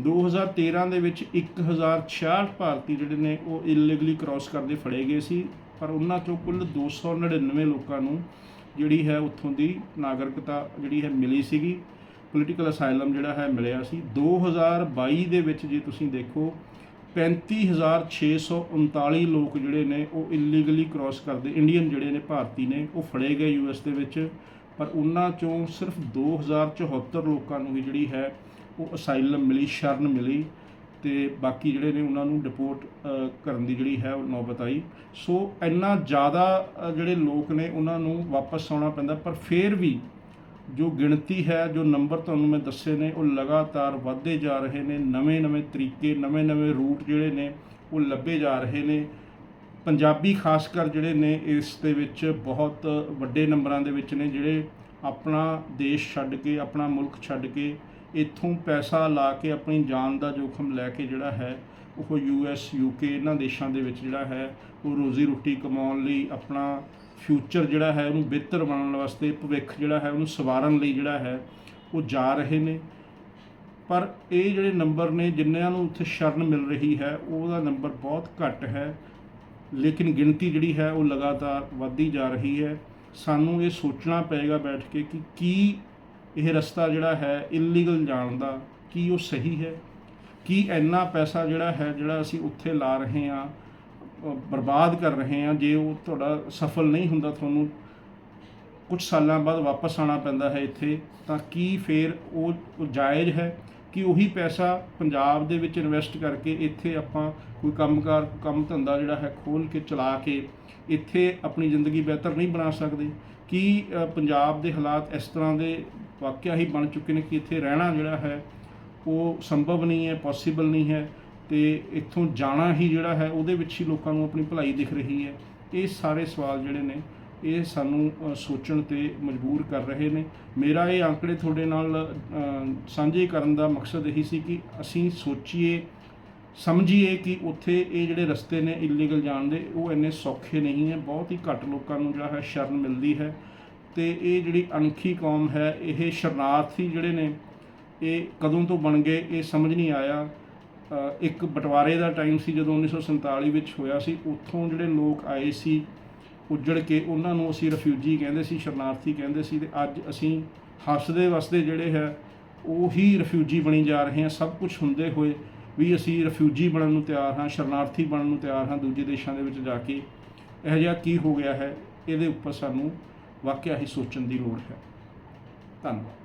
2013 ਦੇ ਵਿੱਚ 1066 ਭਾਰਤੀ ਜਿਹੜੇ ਨੇ ਉਹ ਇਲੀਗਲੀ ਕ੍ਰਾਸ ਕਰਦੇ ਫੜੇ ਗਏ ਸੀ, ਪਰ ਉਹਨਾਂ ਚੋਂ ਕੁੱਲ 299 ਲੋਕਾਂ ਨੂੰ ਜਿਹੜੀ ਹੈ ਉੱਥੋਂ ਦੀ ਨਾਗਰਿਕਤਾ ਜਿਹੜੀ ਹੈ ਮਿਲੀ ਸੀਗੀ ਪੋਲੀਟੀਕਲ ਅਸਾਈਲਮ ਜਿਹੜਾ ਹੈ ਮਿਲਿਆ ਸੀ। 2022 ਦੇ ਵਿੱਚ ਜੇ ਤੁਸੀਂ ਦੇਖੋ 35639 ਲੋਕ ਜਿਹੜੇ ਨੇ ਉਹ ਇਲੀਗਲੀ ਕ੍ਰਾਸ ਕਰਦੇ ਇੰਡੀਅਨ ਜਿਹੜੇ ਨੇ, ਭਾਰਤੀ ਨੇ, ਉਹ ਫੜੇ ਗਏ ਯੂਐਸ ਦੇ ਵਿੱਚ। ਪਰ ਉਹਨਾਂ ਚੋਂ ਸਿਰਫ 2074 ਲੋਕਾਂ ਨੂੰ ਹੀ ਜਿਹੜੀ ਹੈ ਉਹ ਅਸਾਈਲਮ ਮਿਲੀ, ਸ਼ਰਨ ਮਿਲੀ ਤੇ ਬਾਕੀ ਜਿਹੜੇ ਨੇ ਉਹਨਾਂ ਨੂੰ ਡਿਪੋਰਟ ਕਰਨ ਦੀ ਜਿਹੜੀ ਹੈ ਉਹ ਨੌਬਤ ਆਈ। ਸੋ ਇੰਨਾ ਜ਼ਿਆਦਾ ਜਿਹੜੇ ਲੋਕ ਨੇ ਉਹਨਾਂ ਨੂੰ ਵਾਪਸ ਆਉਣਾ ਪੈਂਦਾ, ਪਰ ਫਿਰ ਵੀ ਜੋ ਗਿਣਤੀ ਹੈ, ਜੋ ਨੰਬਰ ਤੁਹਾਨੂੰ ਮੈਂ ਦੱਸੇ ਨੇ, ਉਹ ਲਗਾਤਾਰ ਵੱਧਦੇ ਜਾ ਰਹੇ ਨੇ ਨਵੇਂ-ਨਵੇਂ ਤਰੀਕੇ ਨਵੇਂ-ਨਵੇਂ ਰੂਟ ਜਿਹੜੇ ਨੇ, ਉਹ ਲੱਭੇ ਜਾ ਰਹੇ ਨੇ। ਪੰਜਾਬੀ ਖਾਸ ਕਰ ਜਿਹੜੇ ਨੇ, ਇਸ ਦੇ ਵਿੱਚ ਬਹੁਤ ਵੱਡੇ ਨੰਬਰਾਂ ਦੇ ਵਿੱਚ ਨੇ, ਜਿਹੜੇ ਆਪਣਾ ਦੇਸ਼ ਛੱਡ ਕੇ, ਆਪਣਾ ਮੁਲਕ ਛੱਡ ਕੇ, ਇੱਥੋਂ ਪੈਸਾ ਲਾ ਕੇ, ਆਪਣੀ ਜਾਨ ਦਾ ਜੋਖਮ ਲੈ ਕੇ ਜਿਹੜਾ ਹੈ, ਉਹ ਯੂ ਐਸ, ਯੂ ਕੇ ਇਹਨਾਂ ਦੇਸ਼ਾਂ ਦੇ ਵਿੱਚ ਜਿਹੜਾ ਹੈ, ਉਹ ਰੋਜ਼ੀ ਰੋਟੀ ਕਮਾਉਣ ਲਈ ਆਪਣਾ ਫਿਊਚਰ ਜਿਹੜਾ ਹੈ ਉਹਨੂੰ ਬਿਹਤਰ ਬਣਾਉਣ ਵਾਸਤੇ, ਭਵਿੱਖ ਜਿਹੜਾ ਹੈ ਉਹਨੂੰ ਸਵਾਰਨ ਲਈ ਜਿਹੜਾ ਹੈ, ਉਹ ਜਾ ਰਹੇ ਨੇ। ਪਰ ਇਹ ਜਿਹੜੇ ਨੰਬਰ ਨੇ ਜਿਨ੍ਹਾਂ ਨੂੰ ਉੱਥੇ ਸ਼ਰਨ ਮਿਲ ਰਹੀ ਹੈ, ਉਹਦਾ ਨੰਬਰ ਬਹੁਤ ਘੱਟ ਹੈ। ਲੇਕਿਨ ਗਿਣਤੀ ਜਿਹੜੀ ਹੈ, ਉਹ ਲਗਾਤਾਰ ਵੱਧਦੀ ਜਾ ਰਹੀ ਹੈ। ਸਾਨੂੰ ਇਹ ਸੋਚਣਾ ਪਏਗਾ ਬੈਠ ਕੇ ਕਿ ਕੀ ਇਹ ਰਸਤਾ ਜਿਹੜਾ ਹੈ ਇਲੀਗਲ ਜਾਣ ਦਾ, ਕੀ ਉਹ ਸਹੀ ਹੈ? ਕੀ ਇੰਨਾ ਪੈਸਾ ਜਿਹੜਾ ਹੈ, ਜਿਹੜਾ ਅਸੀਂ ਉੱਥੇ ਲਾ ਰਹੇ ਹਾਂ ਬਰਬਾਦ ਕਰ ਰਹੇ ਹਾਂ, ਜੇ ਉਹ ਤੁਹਾਡਾ ਸਫਲ ਨਹੀਂ ਹੁੰਦਾ, ਤੁਹਾਨੂੰ ਕੁਝ ਸਾਲਾਂ ਬਾਅਦ ਵਾਪਸ ਆਉਣਾ ਪੈਂਦਾ ਹੈ ਇੱਥੇ, ਤਾਂ ਕੀ ਫੇਰ ਉਹ ਜਾਇਜ਼ ਹੈ ਕਿ ਉਹੀ ਪੈਸਾ ਪੰਜਾਬ ਦੇ ਵਿੱਚ ਇਨਵੈਸਟ ਕਰਕੇ ਇੱਥੇ ਆਪਾਂ ਕੋਈ ਕੰਮਕਾਰ, ਕੰਮ ਧੰਦਾ ਜਿਹੜਾ ਹੈ ਖੋਲ ਕੇ ਚਲਾ ਕੇ ਇੱਥੇ ਆਪਣੀ ਜ਼ਿੰਦਗੀ ਬਿਹਤਰ ਨਹੀਂ ਬਣਾ ਸਕਦੇ? ਕੀ ਪੰਜਾਬ ਦੇ ਹਾਲਾਤ ਇਸ ਤਰ੍ਹਾਂ ਦੇ ਵਾਕਿਆ ਹੀ ਬਣ ਚੁੱਕੇ ਨੇ ਕਿ ਇੱਥੇ ਰਹਿਣਾ ਜਿਹੜਾ ਹੈ ਉਹ ਸੰਭਵ ਨਹੀਂ ਹੈ ਪੋਸੀਬਲ ਨਹੀਂ ਹੈ? ਤੇ ਇੱਥੋਂ ਜਾਣਾ ਹੀ ਜਿਹੜਾ ਹੈ, ਉਹਦੇ ਵਿੱਚ ਹੀ ਲੋਕਾਂ ਨੂੰ ਆਪਣੀ ਭਲਾਈ ਦਿਖ ਰਹੀ ਹੈ। ਇਹ ਸਾਰੇ ਸਵਾਲ ਜਿਹੜੇ ਨੇ, ਇਹ ਸਾਨੂੰ ਸੋਚਣ ਤੇ ਮਜਬੂਰ ਕਰ ਰਹੇ ਨੇ। ਮੇਰਾ ਇਹ ਆંકੜੇ ਤੁਹਾਡੇ ਨਾਲ ਸਾਂਝੇ ਕਰਨ ਦਾ ਮਕਸਦ ਇਹੀ ਸੀ ਕਿ ਅਸੀਂ ਸੋਚੀਏ, ਸਮਝੀਏ ਕਿ ਉੱਥੇ ਇਹ ਜਿਹੜੇ ਰਸਤੇ ਨੇ ਇਲੀਗਲ ਜਾਣ ਦੇ, ਉਹ ਇੰਨੇ ਸੌਖੇ ਨਹੀਂ ਹੈ। ਬਹੁਤ ਹੀ ਘੱਟ ਲੋਕਾਂ ਨੂੰ ਜਿਹੜਾ ਹੈ ਸ਼ਰਨ ਮਿਲਦੀ ਹੈ। ਤੇ ਇਹ ਜਿਹੜੀ ਅਣਖੀ ਕੌਮ ਹੈ, ਇਹ ਸ਼ਰਨਾਰਥੀ ਜਿਹੜੇ ਨੇ, ਇਹ ਕਦੋਂ ਤੋਂ ਬਣ ਗਏ, ਇਹ ਸਮਝ ਨਹੀਂ ਆਇਆ। ਇੱਕ ਬਟਵਾਰੇ ਦਾ ਟਾਈਮ ਸੀ ਜਦੋਂ 1947 ਵਿੱਚ ਹੋਇਆ ਸੀ, ਉੱਥੋਂ ਜਿਹੜੇ ਲੋਕ ਆਏ ਸੀ ਉੱਜੜ ਕੇ, ਉਹਨਾਂ ਨੂੰ ਅਸੀਂ ਰਿਫਿਊਜੀ ਕਹਿੰਦੇ ਸੀ, ਸ਼ਰਨਾਰਥੀ ਕਹਿੰਦੇ ਸੀ ਤੇ ਅੱਜ ਅਸੀਂ ਹੱਸਦੇ ਵਸਦੇ ਜਿਹੜੇ ਹੈ, ਉਹੀ ਰਿਫਿਊਜੀ ਬਣੀ ਜਾ ਰਹੇ ਹਾਂ, ਸਭ ਕੁਝ ਹੁੰਦੇ ਹੋਏ ਵੀ ਅਸੀਂ ਰਿਫਿਊਜੀ ਬਣਨ ਨੂੰ ਤਿਆਰ ਹਾਂ, ਸ਼ਰਨਾਰਥੀ ਬਣਨ ਨੂੰ ਤਿਆਰ ਹਾਂ ਦੂਜੇ ਦੇਸ਼ਾਂ ਦੇ ਵਿੱਚ ਜਾ ਕੇ। ਇਹੋ ਜਿਹਾ ਕੀ ਹੋ ਗਿਆ ਹੈ? ਇਹਦੇ ਉੱਪਰ ਸਾਨੂੰ ਵਾਕਿਆ ਹੀ ਸੋਚਣ ਦੀ ਲੋੜ ਹੈ। ਧੰਨਵਾਦ।